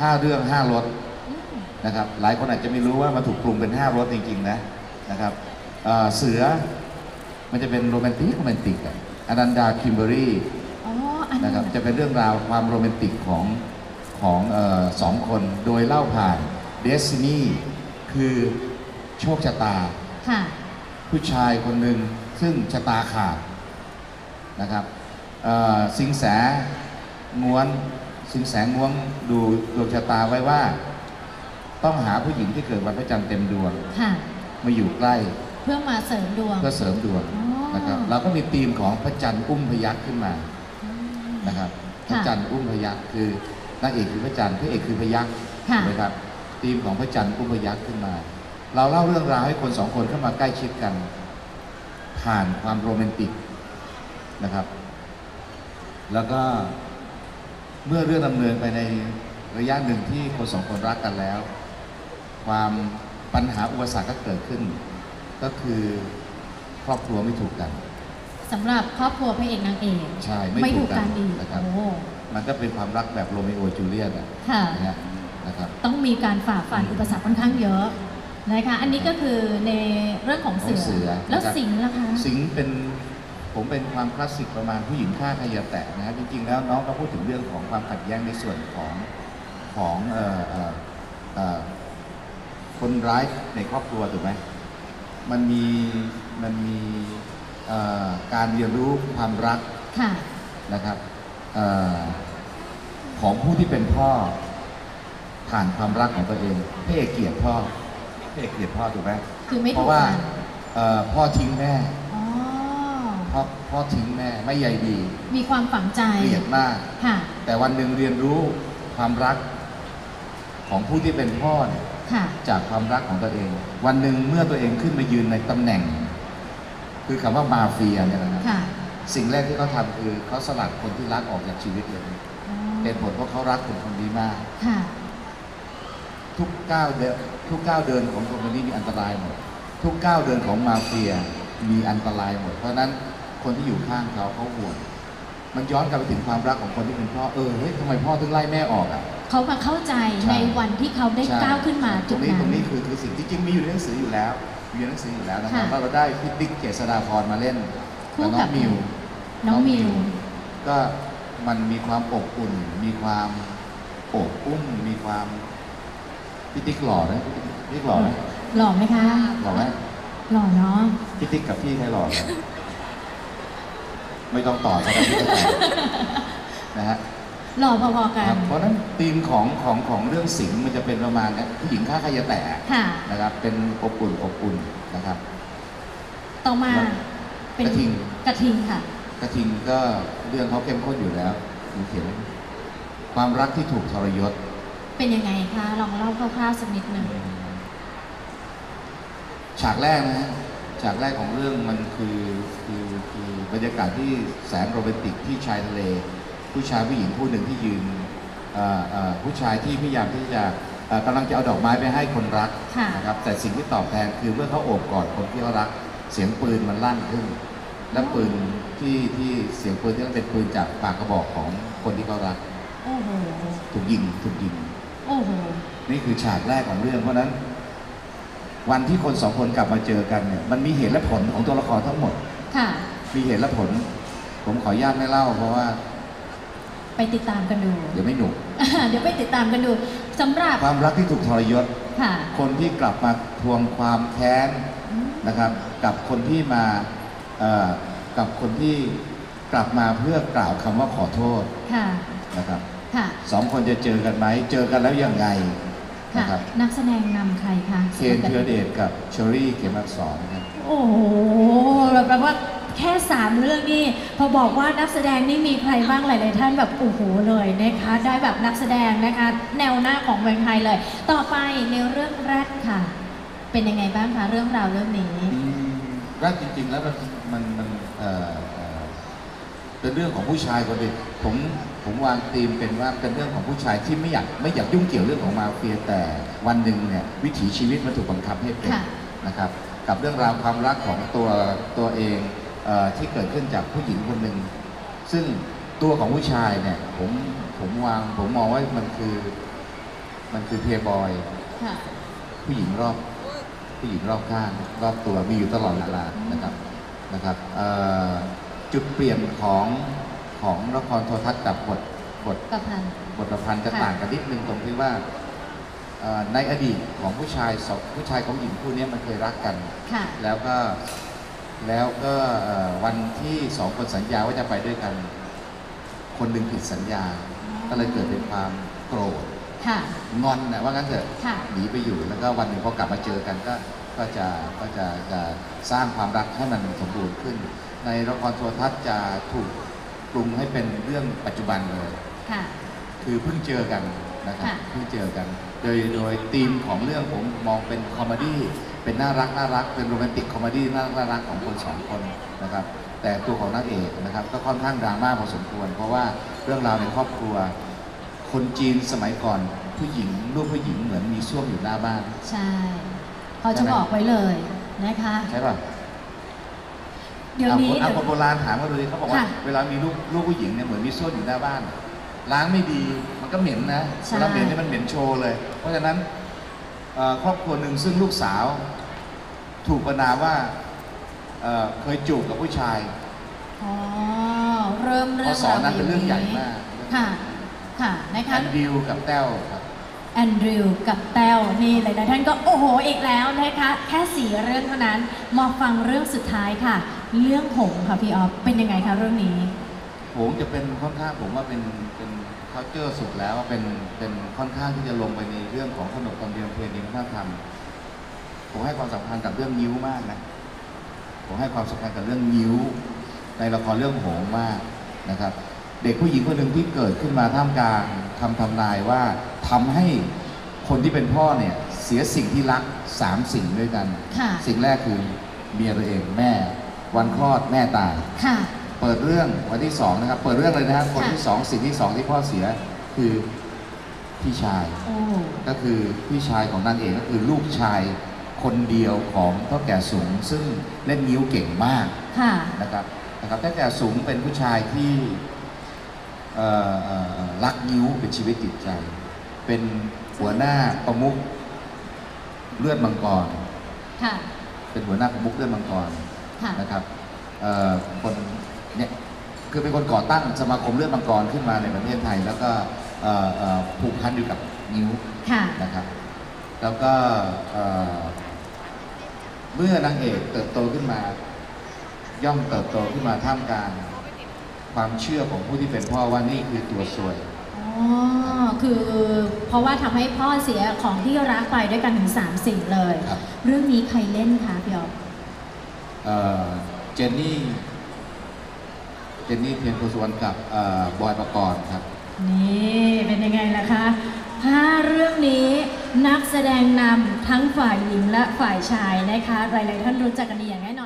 ห้าเรื่องห้ารสอืมนะครับหลายคนอาจจะไม่รู้ว่ามันถูกปรุงเป็นห้ารสจริงๆนะนะครับเอ่อเสือมันจะเป็นโรแมนติกโรแมนติกอะอนันดาคิมเบอรี่อ๋ออันนะนี้ครับจะเป็นเรื่องราวความโรแมนติกของของเออสองคนโดยเล่าผ่านเดซินีคือโชคชะตาค่ะผู้ชายคนหนึ่งซึ่งชะตาขาดนะครับเอ่อสิงแสง้วน สิงแสง้วนดูดวงชะตาไว้ว่า ต้องหาผู้หญิงที่เกิดวันพระจันทร์เต็มดวงค่ะ มาอยู่ใกล้เพื่อมาเสริมดวง เพื่อเสริมดวงอ๋อ นะครับเราก็มีธีมของพระจันทร์อุ้มพยัคฆ์ขึ้นมาอืมนะครับพค่ะระจันทร์อุ้มพยัคฆ์คือนางเอกคือพระจันทร์พระเอกคือพยัคฆ์ค่ะ ถูกไหมครับธีมของพระจันทร์อุ้มพยัคฆ์ขึ้นมา เราเล่าเรื่องราวให้คนสองคนเข้ามาใกล้ชิดกัน ผ่านความโรแมนติกนะครับ แล้วก็ เมื่อเรื่องดำเนินไปในระยะหนึ่งที่คนสองคนรักกันแล้ว ความปัญหาอุปสรรคก็เกิดขึ้น ก็คือครอบครัวไม่ถูกกันสำหรับครอบครัวพระเอกนางเอกใช่ไม่ถูถูกกกักันนดีนะครับโอ้มันก็เป็นความรักแบบโรมิโอจูเลียตอะค่ะนะฮะนะครับต้องมีการฝ่าฟันอุปสรรคค่อนข้างเยอะนะคะอันนี้ก็คือในเรื่องของเสืของเสือแล้วนะครับสิงห์ล่ะคะสิงห์เป็น ผมเป็นความคลาสสิกประมาณผู้หญิงฆ่าใครอย่าแตะนะฮะจริงๆแล้วน้องก็พูดถึงเรื่องของความขัดแย้งในส่วนของของเอ่อเอ่อเอ่อคนร้ายในครอบครัวถูกไหมมันมีมันมีเอ่อการเรียนรู้ความรักค่ะนะครับเออของผู้ที่เป็นพ่อผ่านความรักของตัวเองพระเอกเกลียดพ่อพระเอกเกลียดพ่อถูกไหมคือไม่เพถูกราะว่ากันเอ่อพ่อทิ้งแม่ อ๋อพ่อพ่อทิ้งแม่ไม่ใยดีมีความฝังใจเกลียดมาก ค่ะ แต่วันหนึ่งเรียนรู้ความรักของผู้ที่เป็นพ่อเนี่ยค่ะ จากความรักของตัวเอง วันหนึ่งเมื่อตัวเองขึ้นมายืนในตำแหน่ง คือคำว่ามาเฟียเนี่ยนะครับค่ะสิ่งแรกที่เขาทำคือเขาสลัดคนที่รักออกจากชีวิตเลยอ๋อเหตุผลเพราะเขารักคนคนนี้มาก ค่ะ ทุกก้าวเดินทุกก้าวเดินของคนคนนี้มีอันตรายหมด ทุกก้าวเดินของมาเฟียมีอันตรายหมด เพราะฉะนั้น คนที่อยู่ข้างเขาเขาห่วงมันย้อนกลับไปถึงความรักของคนที่เป็นพ่อเออเฮ้ยทำไมพ่อถึงไล่แม่ออกอะ เขามาเข้าใจใช่ ในวันที่เขาได้ใช่ก้าวขึ้นมาตจุรดงนี้นั้ตรงนนี้คือคือสิ่งที่จริงมีอยู่ในหนังสืออยู่แล้วมีอยู่ในหนังสืออยู่แล้วนะครับค่ะแล้วเราได้พี่ติ๊กเจษฎาพรมาเล่นคู่กับ น้กัอบงมิว น้องมิว ก็มันมีความอบอุ่น มีความโอบอุ้ม มีความพี่ติ๊กหล่อนะพี่ติ๊กหล่อไหมหล่อไหมคะ หล่อไหมหล่อเนาะพี่ติ๊กกับพี่ใครหล่อกัน ไม่ต้องต่อก็ได้พี่ก็ตอบนะฮะหล่อพอๆกัคนรับเพราะฉะนั้นธีมของของของเรื่องสิงห์มันจะเป็นประมาณเนี้ยผู้หญิงฆ่าใครจะแตะค่ะ นะครับ เป็นอบอุ่นอบอุ่นนะครับ ต่อมาแล้วเป็นกระทิง กระทิงค่ะ กระทิงก็เรื่องเขาเข้มข้นอยู่แล้วมีเขียนความรักที่ถูกทรยศ เป็นยังไงคะลองเล่าคร่าวๆสักนิดหนึ่งฉากแรกนะฮะ ฉากแรกของเรื่องมันคือคือคือบรรยากาศที่แสนโรแมนติกที่ชายทะเล ผู้ชายผู้หญิงคู่หนึ่งที่ยืนเอ่อเอ่อผู้ชายที่พยายามที่จะเอ่อกำลังจะเอาดอกไม้ไปให้คนรักค่ะนะครับแต่สิ่งที่ตอบแทนคือเมื่อเขาโอบกอดคนที่เขารัก เสียงปืนมันลั่นขึ้น และปืนที่ที่เสียงปืนที่นั่นเป็นปืนจากปากกระบอกของคนที่เขารักโอ้โหถูกยิงถูกยิงโอ้โหนี่คือฉากแรกของเรื่องเพราะฉะนั้น วันที่คนสองคนกลับมาเจอกันเนี่ยมันมีเหตุและผลของตัวละครทั้งหมด ค่ะ มีเหตุและผล ผมขออนุญาตไม่เล่าเพราะว่า ไปติดตามกันดู เดี๋ยวไม่หนุก เดี๋ยวไปติดตามกันดูสำหรับความรักที่ถูกทรยศ ค่ะ คนที่กลับมาทวงความแค้นอืมนะครับ กับคนที่มาเอ่อกับคนที่กลับมาเพื่อกล่าวคำว่าขอโทษ ค่ะ นะครับ ค่ะสองคนจะเจอกันไหม เจอกันแล้วยังไงค่ะ นะครับนักแสดงนำใครคะเคนเทือเดชกับเชอรี่เขมอักษรนะครับโอ้โหแบบว่าแค่สามเรื่องนี่พอบอกว่านักแสดงนี่มีใครบ้างหลาย ๆ ท่านแบบโอ้โหเลยนะคะ ได้แบบนักแสดงนะคะ แนวหน้าของเมืองไทยเลย ต่อไปในเรื่องแรกค่ะ เป็นยังไงบ้างคะเรื่องราวเรื่องนี้อืมก็จริง ๆ แล้วมันมันมันเอ่อเอ่อเป็นเรื่องของผู้ชายคนหนึ่งผม ผมวางธีมเป็นว่าเป็นเรื่องของผู้ชายที่ไม่อยากไม่อยากยุ่งเกี่ยวเรื่องของมาเฟียแต่วันหนึ่งเนี่ยวิถีชีวิตมันถูกบังคับให้เป็นค่ะ นะครับ กับเรื่องราวความรักของตัวตัวเองเออที่เกิดขึ้นจากผู้หญิงคนหนึ่งซึ่งตัวของผู้ชายเนี่ยผมผมวางผมมองว่ามันคือมันคือเพย์บอย ค่ะ ผู้หญิงรอบผู้หญิงรอบข้างรอบตัวมีอยู่ตลอดเวลานะครับนะครับเอ่อจุดเปลี่ยนของ ของละครโทรทัศน์กับบทบทกับพันบทประพันธ์จะค่ะ ต่างกันนิดนึงตรงที่ว่าเอ่อในอดีตของผู้ชายสองผู้ชายกับผู้หญิงคู่เนี้ยมันเคยรักกัน ค่ะ แล้วก็แล้วก็เอ่อวันที่สองคนสัญญาว่าจะไปด้วยกัน คนหนึ่งผิดสัญญา ก็เลยเกิดเป็นความโกรธค่ะ งอนนะว่างั้นเถอะค่ะ หนีไปอยู่แล้วก็วันหนึ่งพอกลับมาเจอกันก็ก็จะก็จะจะสร้างความรักให้มันสมบูรณ์ขึ้น ในละครโทรทัศน์จะถูกป รุงให้เป็นเรื่องปัจจุบันเลย ค่ะ คือเพิ่งเจอกันนะครับค่ะ เพิ่งเจอกัน โดยโดยธีมของเรื่องผมมองเป็นคอมเมดี้เป็นน่ารักน่ารักเป็นโรแมนติกคอมเมดี้น่ารักน่ารักของคนสองคนนะครับ แต่ตัวของนางเอกนะครับ ก็ค่อนข้างดราม่าพอสมควร เพราะว่าเรื่องราวในครอบครัว คนจีนสมัยก่อนผู้หญิงลูกผู้หญิงเหมือนมีส้วมอยู่หน้าบ้าน ใช่ เขาจะบอกไว้เลยนะคะ ใช่ป่ะ เดี๋ยวนี้เอาเดี๋ยวคนโบราณถามมาดูดิเขาบอกว่า ค่ะเวลามีลูกลูกผู้หญิงเนี่ยเหมือนมีส้วมอยู่หน้าบ้าน ล้างไม่ดีมันก็เหม็นนะใช่ เวลาเหม็นเนี่ยมันเหม็นโชว์เลย เพราะฉะนั้นเอ่อครอบครัวหนึ่งซึ่งลูกสาว ถูกประนามว่าเอ่อเคยจูบกับผู้ชาย อ๋อเริ่มเรื่พอองสอนนั้นเป็นเรื่องใหญ่มาก ค่ะ ค่ะนะแอคะนดิวกับแต้วครับ แอนดริวกับแต้วนี่หลายๆท่านก็โอ้โหอีกแล้วนะคะ แค่สี่เรื่องเท่านั้นมาฟังเรื่องสุดท้ายค่ะ เรื่องหงส์ค่ะพี่ออฟเป็นยังไงคะเรื่องนี้ผมจะเป็นค่อนข้างผมว่าเป็นเป็น culture สุดแล้วเป็นเป็นค่อนข้างที่จะลงไปในเรื่องของขนบธรรมเนียมประเพณีวัฒนธรรมผมให้ความสำคัญกับเรื่องนิ้วมากนะผมให้ความสำคัญกับเรื่องนิ้ว ในละครเรื่องโหงมากนะครับ เด็กผู้หญิงคนหนึ่งที่เกิดขึ้นมาท่ามกลางคำทำนายว่าทำให้คนที่เป็นพ่อเนี่ยเสียสิ่งที่รักสามสิ่งด้วยกัน ค่ะ สิ่งแรกคือเมียตัวเองแม่ วันคลอดแม่ตาย ค่ะ เปิดเรื่องวันที่สองนะครับ เปิดเรื่องเลยนะครับคนค่ะที่สองสิ่งที่สองที่พ่อเสียคือพี่ชาย โอ้ ก็คือพี่ชายของนางเอกก็คือลูกชายคนเดียวของเท่าแก่สูง ซึ่งเล่นนิ้วเก่งมากค่ะ นะครับนะครับเท่าแก่สูงเป็นผู้ชายที่เอ่อเอ่อเอ่อรักนิ้วเป็นชีวิตจิตใจ เป็นหัวหน้าประมุขเลือดมังกร ค่ะ เป็นหัวหน้าประมุขเลือดมังกร ค่ะ นะครับเอ่อคนเนี่ยคือเป็นคนก่อตั้งสมาคมเลือดมังกรขึ้นมาในประเทศไทย แล้วก็เอ่อเอ่อผูกพันอยู่กับนิ้วค่ะ นะครับ แล้วก็เอ่อเมื่อนางเอกเติบโตขึ้นมา ย่อมเติบโตขึ้นมาท่ามกลางความเชื่อของผู้ที่เป็นพ่อว่านี่คือตัวสวย อ๋อ คือเพราะว่าทำให้พ่อเสียของที่รักไปด้วยกันถึง 3 สิ่งเลย ครับ เรื่องนี้ใครเล่นคะพี่ออฟ เจนนี่ เจนนี่เทียนโพสุวรรณกับอบอยประกรณ์ครับ นี่เป็นยังไงล่ะคะถ้าเรื่องนี้นักแสดงนำทั้งฝ่ายหญิงและฝ่ายชายนะคะหลายๆท่านรู้จักกันดีอย่างแน่นอน